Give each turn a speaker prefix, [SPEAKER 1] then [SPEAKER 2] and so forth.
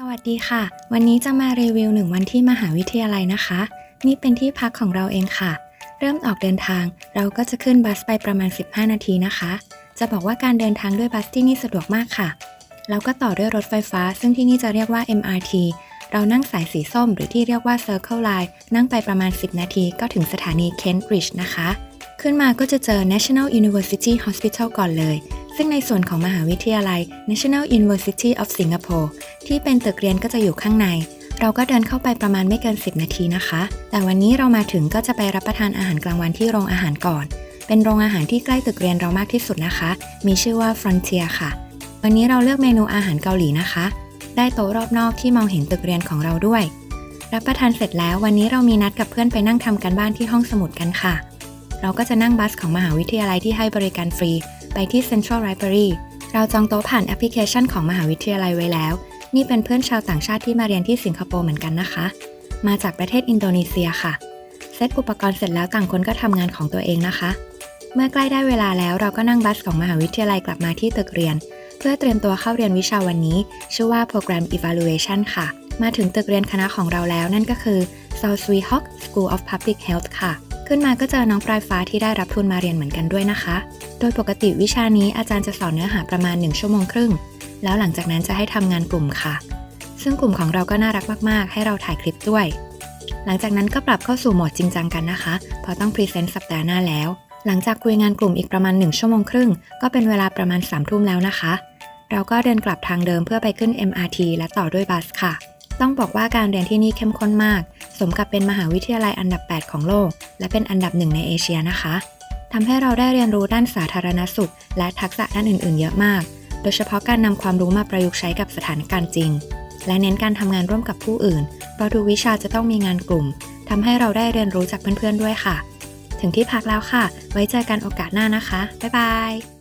[SPEAKER 1] สวัสดีค่ะ วันนี้จะมารีวิวหนึ่งวันที่มหาวิทยาลัยนะคะ นี่เป็นที่พักของเราเองค่ะ เริ่มออกเดินทาง เราก็จะขึ้นบัสไปประมาณ 15 นาทีนะคะ จะบอกว่าการเดินทางด้วยบัสที่นี่สะดวกมากค่ะ แล้วก็ต่อด้วยรถไฟฟ้า ซึ่งที่นี่จะเรียกว่า MRT เรานั่งสายสีส้มหรือที่เรียกว่า Circle Line นั่งไปประมาณ 10 นาทีก็ถึงสถานี Kent Bridge นะคะ ขึ้นมาก็จะเจอ National University Hospital ก่อนเลย ซึ่งในส่วนของมหาวิทยาลัย National University of Singapore ที่เป็นตึกเรียนก็จะอยู่ข้างใน เราก็เดินเข้าไปประมาณไม่เกิน 10 นาทีนะคะ แต่วันนี้เรามาถึงก็จะไปรับประทานอาหารกลางวันที่โรงอาหารก่อน เป็นโรงอาหารที่ใกล้ตึกเรียนเรามากที่สุดนะคะ มีชื่อว่า Frontier ค่ะ วันนี้เราเลือกเมนูอาหารเกาหลีนะคะ ได้โต๊ะรอบนอกที่มองเห็นตึกเรียนของเราด้วย รับประทานเสร็จแล้ววันนี้เรามีนัดกับเพื่อนไปนั่งทำกันบ้านที่ห้องสมุดกันค่ะ เราก็จะนั่งบัสของมหาวิทยาลัยที่ให้บริการฟรี ไปที่ Central Library เราจองโต๊ะผ่านแอปพลิเคชันของมหาวิทยาลัยไว้แล้ว นี่เป็นเพื่อนชาวต่างชาติที่มาเรียนที่สิงคโปร์เหมือนกันนะคะ มาจากประเทศอินโดนีเซียค่ะ เซตอุปกรณ์เสร็จแล้วต่างคนก็ทำงานของตัวเองนะคะ เมื่อใกล้ได้เวลาแล้วเราก็นั่งบัสของมหาวิทยาลัยกลับมาที่ตึกเรียน เพื่อเตรียมตัวเข้าเรียนวิชาวันนี้ ชื่อว่า Program Evaluation ค่ะ มาถึงตึกเรียนคณะของเราแล้วนั่นก็คือ South Sui Hawk School of Public Health ค่ะ ขึ้นมาก็เจอน้องปลายฟ้าที่ได้รับทุนมาเรียนเหมือนกันด้วยนะคะ โดยปกติวิชานี้อาจารย์จะสอนเนื้อหาประมาณ 1 ชั่วโมงครึ่ง แล้วหลังจากนั้นจะให้ทำงานกลุ่มค่ะ ซึ่งกลุ่มของเราก็น่ารักมาก ๆ ให้เราถ่ายคลิปด้วย หลังจากนั้นก็ปรับเข้าสู่โหมดจริงจังกันนะคะเพราะต้องพรีเซนต์สัปดาห์หน้าแล้ว หลังจากคุยงานกลุ่มอีกประมาณ 1 ชั่วโมงครึ่ง ก็เป็นเวลาประมาณ3ทุ่มแล้วนะคะ เราก็เดินกลับทางเดิมเพื่อไปขึ้น MRT และต่อด้วยบัสค่ะ ต้องบอกว่าการเรียนที่นี่เข้มข้นมาก สมกับเป็นมหาวิทยาลัยอันดับ 8 ของโลก และเป็นอันดับหนึ่งในเอเชียนะคะ ทำให้เราได้เรียนรู้ด้านสาธารณสุข และทักษะด้านอื่น ๆ เยอะมาก โดยเฉพาะการนำความรู้มาประยุกต์ใช้กับสถานการณ์จริง และเน้นการทำงานร่วมกับผู้อื่น เพราะทุกวิชาจะต้องมีงานกลุ่มทำให้เราได้เรียนรู้จากเพื่อน ๆ ด้วยค่ะ ถึงที่พักแล้วค่ะ ไว้เจอกันโอกาสหน้านะคะ บ๊ายบาย